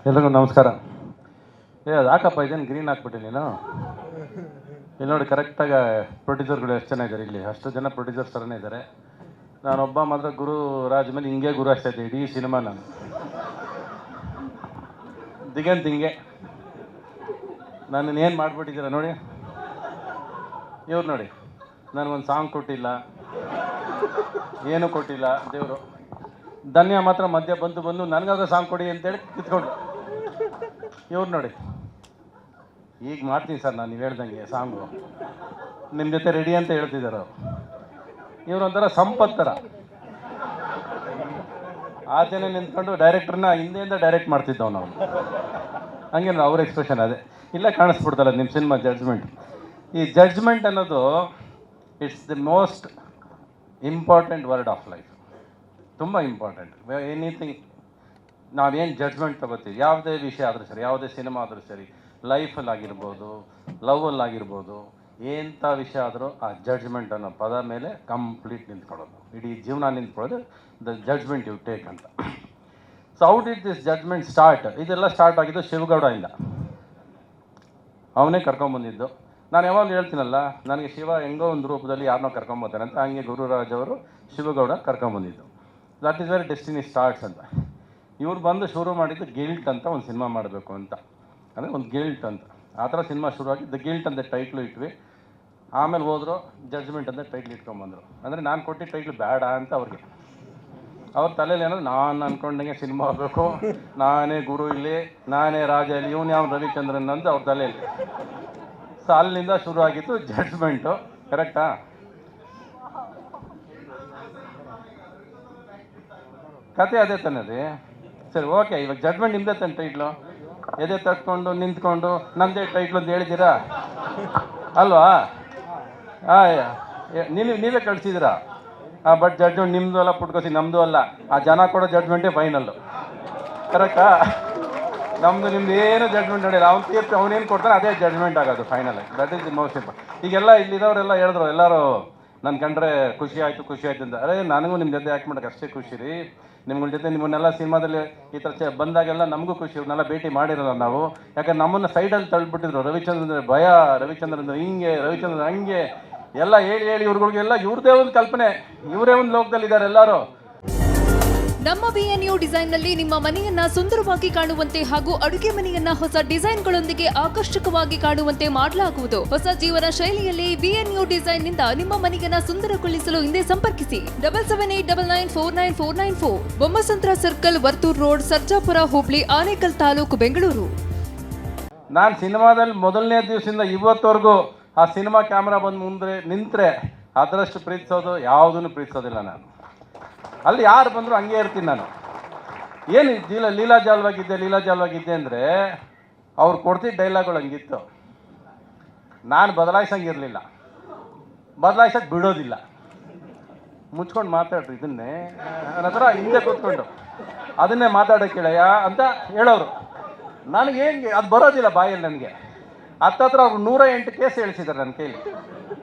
ಎಲ್ರಿಗೂ ನಮಸ್ಕಾರ. ಏ, ಅದು ಹಾಕಪ್ಪ, ಇದೇನು ಗ್ರೀನ್ ಹಾಕ್ಬಿಟ್ಟೆ ನೀನು? ಇಲ್ಲಿ ನೋಡಿ ಕರೆಕ್ಟಾಗಿ ಪ್ರೊಡ್ಯೂಸರ್ಗಳು ಎಷ್ಟು ಜನ ಇದ್ದಾರೆ ಇಲ್ಲಿ? ಅಷ್ಟು ಜನ ಪ್ರೊಡ್ಯೂಸರ್ ಥರನೇ ಇದ್ದಾರೆ ನಾನೊಬ್ಬ ಮಾತ್ರ ಗುರು, ರಾಜ್ ಮೇಲೆ ಹಿಂಗೆ ಗುರು ಅಷ್ಟೇ ಇದ್ದೆ, ಇಡೀ ಸಿನಿಮಾ ನಾನು. ದಿಗಂತ ಹಿಂಗೆ. ನಾನು ಏನು ಮಾಡಿಬಿಟ್ಟಿದ್ದೀರ ನೋಡಿ? ಇವ್ರು ನೋಡಿ. ನನಗೊಂದು ಸಾಂಗ್ ಕೊಟ್ಟಿಲ್ಲ. ಏನೂ ಕೊಟ್ಟಿಲ್ಲ ದೇವರು. ಧನ್ಯ ಮಾತ್ರ ಮಧ್ಯ ಬಂದು ಬಂದು ನನಗಾದ್ರೆ ಸಾಂಗ್ ಕೊಡಿ ಅಂತೇಳಿ ಕಿತ್ಕೊಂಡು ಇವ್ರು ನೋಡಿ. ಈಗ ಮಾಡ್ತೀನಿ ಸರ್ ನಾನು, ನೀವು ಹೇಳ್ದಂಗೆ ಸಾಂಗು. ನಿಮ್ಮ ಜೊತೆ ರೆಡಿ ಅಂತ ಹೇಳ್ತಿದ್ದಾರೆ ಅವರು. ಇವ್ರು ಒಂಥರ ಸಂಪತ್ ಥರ ಆಚೆನೆ ನಿಂತ್ಕೊಂಡು ಡೈರೆಕ್ಟ್ರನ್ನ ಹಿಂದೆಯಿಂದ ಡೈರೆಕ್ಟ್ ಮಾಡ್ತಿದ್ದವ್ ನಾವು ಹಂಗೆ ಅವ್ರ ಎಕ್ಸ್ಪ್ರೆಷನ್ ಅದೇ. ಇಲ್ಲ ಕಾಣಿಸ್ಬಿಡ್ತಲ್ಲ ನಿಮ್ಮ ಸಿನಿಮಾ ಜಡ್ಜ್ಮೆಂಟ್ ಈ ಜಡ್ಜ್ಮೆಂಟ್ ಅನ್ನೋದು it's the most important word of life ತುಂಬ ಇಂಪಾರ್ಟೆಂಟ್ ಎನಿಥಿಂಗ್ ನಾವೇನು ಜಡ್ಜ್ಮೆಂಟ್ ತಗೋತೀವಿ? ಯಾವುದೇ ವಿಷಯ ಆದರೂ ಸರಿ, ಯಾವುದೇ ಸಿನಿಮಾ ಆದರೂ ಸರಿ ಲೈಫಲ್ಲಿ ಆಗಿರ್ಬೋದು ಲವಲ್ಲಿ ಆಗಿರ್ಬೋದು ಎಂಥ ವಿಷಯ ಆದರೂ ಆ ಜಡ್ಜ್ಮೆಂಟ್ ಅನ್ನೋ ಪದ ಮೇಲೆ ಕಂಪ್ಲೀಟ್ ನಿಂತ್ಕೊಳ್ಳೋದು. ಇಡೀ ಜೀವನ ನಿಂತ್ಕೊಳ್ಳೋದು ದ ಜಡ್ಜ್ಮೆಂಟ್ ಯು ಟೇಕ್ ಅಂತ. So out it this judgement start ಇದೆಲ್ಲ ಸ್ಟಾರ್ಟ್ ಆಗಿದ್ದು ಇಲ್ಲ ಅವನೇ ಕರ್ಕೊಂಬಂದಿದ್ದು ನಾನು ಯಾವಾಗಲೂ ಹೇಳ್ತೀನಲ್ಲ, ನನಗೆ ಶಿವ ಹೆಂಗೋ ಒಂದು ರೂಪದಲ್ಲಿ ಯಾರನ್ನೋ ಕರ್ಕೊಂಬರ್ತಾನೆ ಅಂತ, ಹಂಗೆ ಗುರುರಾಜ್ ಅವರು Shivagowda ಕರ್ಕೊಂಬಂದಿದ್ದು that is very destiny starts ಅಂತ. ಇವ್ರು ಬಂದು ಶುರು ಮಾಡಿದ್ದು ಗಿಲ್ಟ್ ಅಂತ ಒಂದು ಸಿನಿಮಾ ಮಾಡಬೇಕು ಅಂತ. ಅಂದರೆ ಒಂದು ಗಿಲ್ಟ್ ಅಂತ. ಆ ಥರ ಸಿನಿಮಾ ಶುರುವಾಗಿ, ದ ಗಿಲ್ಟ್ ಅಂತ ಟೈಟ್ಲು ಇಟ್ವಿ. ಆಮೇಲೆ ಹೋದರು ಜಡ್ಜ್ಮೆಂಟ್ ಅಂತ ಟೈಟ್ಲ್ ಇಟ್ಕೊಂಬಂದರು. ಅಂದರೆ ನಾನು ಕೊಟ್ಟಿದ್ದ ಟೈಟ್ಲು ಬೇಡ ಅಂತ ಅವ್ರಿಗೆ. ಅವ್ರ ತಲೆಯಲ್ಲಿ ಏನಂದ್ರೆ, ನಾನು ಅಂದ್ಕೊಂಡಂಗೆ ಸಿನಿಮಾ ಆಗಬೇಕು. ನಾನೇ ಗುರು ಇಲ್ಲಿ, ನಾನೇ ರಾಜ ಇಲ್ಲಿ. ಇವನು ಯಾವ ರವಿಚಂದ್ರನ್ ಅಂತ ಅವ್ರ ತಲೆಯಲ್ಲಿ ಸೊ ಅಲ್ಲಿಂದ ಶುರು ಆಗಿತ್ತು ಜಡ್ಜ್ಮೆಂಟು ಕರೆಕ್ಟಾ ಕತೆ ಅದೇ ತಾನೇ ರೀ ಸರಿ ಓಕೆ ಇವಾಗ ಜಡ್ಜ್ಮೆಂಟ್ ನಿಮ್ದೇ ತಾನೆ ಟೈಟ್ಲು ಎದೆ ತಟ್ಕೊಂಡು, ನಿಂತ್ಕೊಂಡು ನಮ್ಮದೇ ಟೈಟ್ಲು ಅಂತ ಹೇಳಿದ್ದೀರಾ? ಅಲ್ವಾ? ಹಾಂ ನೀವು, ನೀವೇ ಕಳಿಸಿದ್ದೀರಾ? ಹಾಂ ಬಟ್ ಜಡ್ಜ್ಮೆಂಟ್ ನಿಮ್ಮದು ಅಲ್ಲ, ಪುಟ್ಕೋಸಿ ನಮ್ಮದು ಅಲ್ಲ. ಆ ಜನ ಕೊಡೋ ಜಡ್ಮೆಂಟೇ ಫೈನಲ್ಲು ಕರೆಕ್ಟಾ ನಮ್ಮದು ನಿಮ್ದು ಏನು ಜಡ್ಜ್ಮೆಂಟ್ ನಡೆಯಲ್ಲ ಅವ್ನು ತೀರ್ಪು ಅವನೇನು ಕೊಡ್ತಾನೆ ಅದೇ ಜಡ್ಮೆಂಟ್ ಆಗೋದು final that is the most important ಈಗೆಲ್ಲ ಇಲ್ಲಿದವರೆಲ್ಲ ಹೇಳಿದ್ರು, ಎಲ್ಲರೂ ನನ್ನ ಕಂಡ್ರೆ ಖುಷಿ ಆಯಿತು, ಖುಷಿ ಆಯ್ತು ಅಂತ. ಅರೇ, ನನಗೂ ನಿಮ್ಮ ಜೊತೆ ಆ್ಯಕ್ಟ್ ಮಾಡೋಕೆ ಅಷ್ಟೇ ಖುಷಿ ರೀ. ನಿಮ್ಗಳ ಜೊತೆ ನಿಮ್ಮನ್ನೆಲ್ಲ ಸಿನಿಮಾದಲ್ಲಿ ಈ ಥರ ಬಂದಾಗೆಲ್ಲ ನಮಗೂ ಖುಷಿ, ಇವ್ರನ್ನೆಲ್ಲ ಭೇಟಿ ಮಾಡಿರೋಲ್ಲ ನಾವು. ಯಾಕಂದ್ರೆ ನಮ್ಮನ್ನು ಸೈಡಲ್ಲಿ ತಳ್ಳಿಬಿಟ್ಟಿದ್ರು ರವಿಚಂದ್ರನ್ ಭಯ, ರವಿಚಂದ್ರನ್, ಹಿಂಗೆ, ರವಿಚಂದ್ರನ್, ಹಂಗೆ. ಎಲ್ಲ ಹೇಳಿ ಹೇಳಿ ಇವ್ರುಗಳಿಗೆಲ್ಲ ಇವ್ರದೇ ಒಂದು ಕಲ್ಪನೆ. ಇವರೇ ಒಂದು ಲೋಕದಲ್ಲಿ ಇದ್ದಾರೆ ಎಲ್ಲರೂ. ನಮ್ಮ ಬಿಎನ್ಯು ಡಿಸೈನ್ನಲ್ಲಿ ನಿಮ್ಮ ಮನೆಯನ್ನ ಸುಂದರವಾಗಿ ಕಾಣುವಂತೆ ಹಾಗೂ ಅಡುಗೆ ಮನೆಯನ್ನ ಹೊಸ ಡಿಸೈನ್ಗಳೊಂದಿಗೆ ಆಕರ್ಷಕವಾಗಿ ಕಾಣುವಂತೆ ಮಾಡಲಾಗುವುದು. ಹೊಸ ಜೀವನ ಶೈಲಿಯಲ್ಲಿ ಬಿಎನ್ಯು ಡಿಸೈನ್ನಿಂದ ನಿಮ್ಮ ಮನೆಯನ್ನ ಸುಂದರಗೊಳಿಸಲು ಹಿಂದೆ ಸಂಪರ್ಕಿಸಿ. Double seven eight double nine four nine four nine four. Bommasandra circle, Varthur road, Sarjapura, Hubli, Anekal taluk, Bengaluru. ನಾನು ಸಿನಿಮಾದಲ್ಲಿ ಮೊದಲನೇ ದಿವಸದಿಂದ ಇವತ್ತವರೆಗೂ ಆ ಸಿನಿಮಾ ಕ್ಯಾಮ್ರಾ ಬಂದು ಮುಂದೆ ನಿಂತರೆ ಅದರಷ್ಟು ಪ್ರೀತಿಸೋದು, ಯಾವುದನ್ನು ಪ್ರೀತಿಸೋದಿಲ್ಲ ನಾನು. ಅಲ್ಲಿ ಯಾರು ಬಂದರೂ ಹಂಗೆ ಇರ್ತೀನಿ ನಾನು. ಏನು ಲೀಲಾ ಲೀಲಾಜಾಲವಾಗಿದ್ದೆ ಲೀಲಾಜಾಲವಾಗಿದ್ದೆ ಅಂದರೆ ಅವ್ರು ಕೊಡ್ತಿದ್ದ ಡೈಲಾಗ್ಗಳು ಹಂಗಿತ್ತು. ನಾನು ಬದಲಾಯಿಸಂಗಿರಲಿಲ್ಲ ಬದಲಾಯಿಸಕ್ಕೆ ಬಿಡೋದಿಲ್ಲ. ಮುಚ್ಕೊಂಡು ಮಾತಾಡ್ರಿ ಇದನ್ನೇ. ನನ್ನ ಹತ್ರ ಹಿಂದೆ ಕೂತ್ಕೊಂಡು. ಅದನ್ನೇ ಮಾತಾಡೋಕೆ ಅಂತ ಹೇಳೋರು. ನನಗೆ ಹೆಂಗೆ, ಅದು ಬರೋದಿಲ್ಲ ಬಾಯಲ್ಲಿ ನನಗೆ. ಹತ್ತತ್ರ ಅವ್ರು ನೂರ ಎಂಟು ಕೇಸ್ ಹೇಳಿಸಿದ್ದಾರೆ ನನ್ನ ಕೈಲಿ.